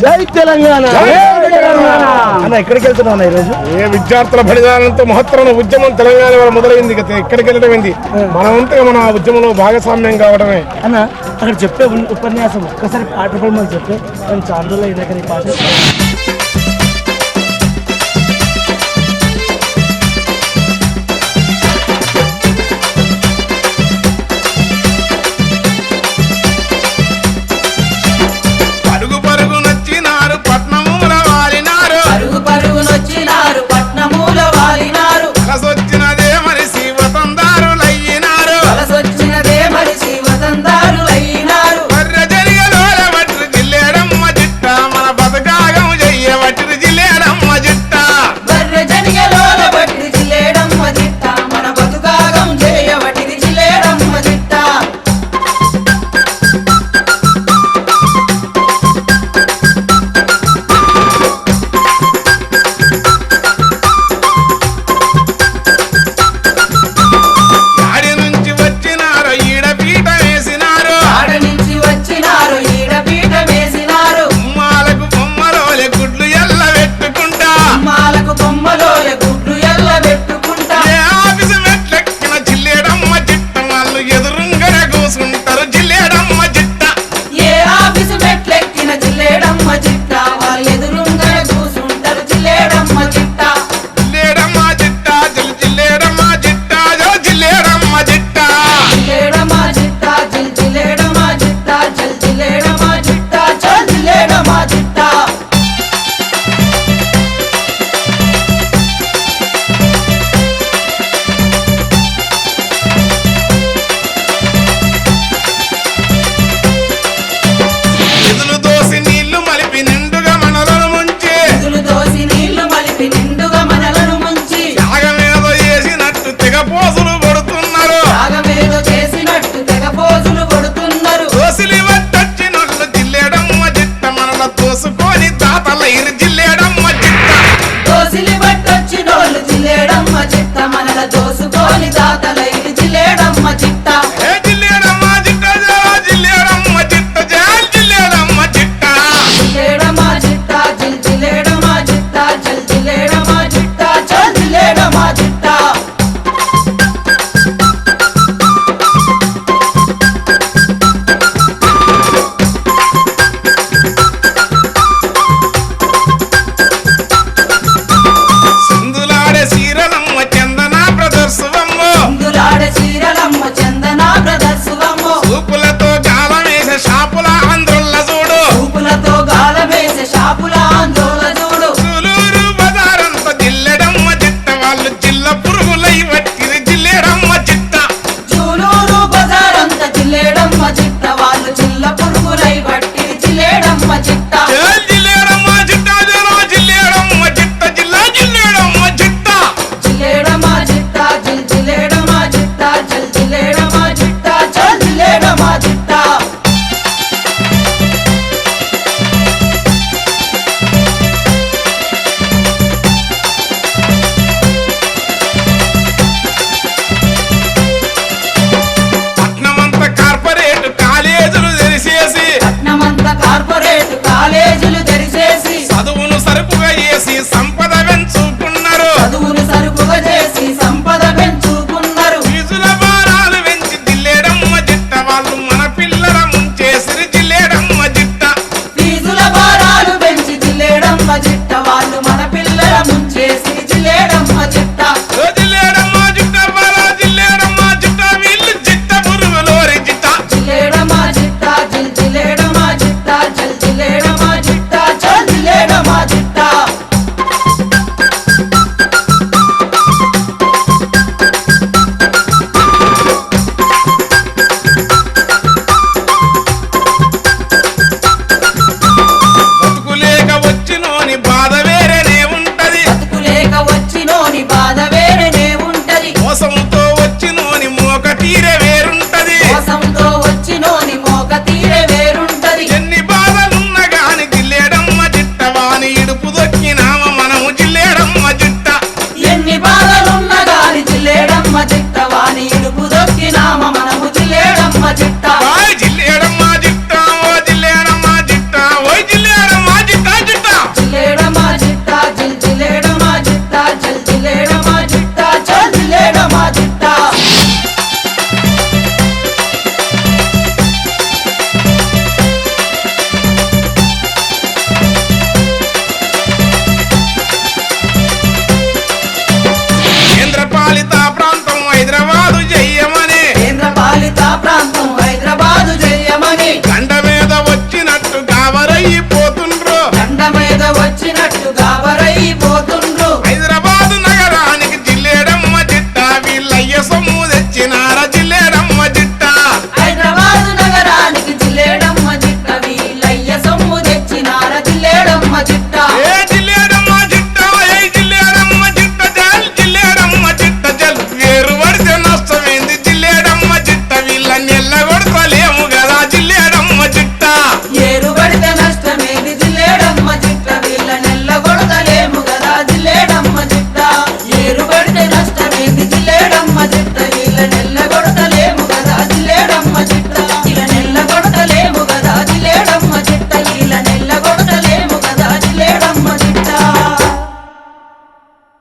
జై తెలంగాణ! అన్న ఎక్కడికి వెళ్తున్నావు ఈరోజు? ఏ విద్యార్థుల బలిదానంతో మహత్తరమైన ఉద్యమం తెలంగాణ వల్ల మొదలైంది. ఎక్కడికి వెళ్ళడం ఏంది? మనమంతా మన ఉద్యమంలో భాగస్వామ్యం కావడమే. అన్న అక్కడ చెప్పే ఉపన్యాసం ఒక్కసారి పాట చెప్పే. చాలా రోజులు అయినా కానీ పాట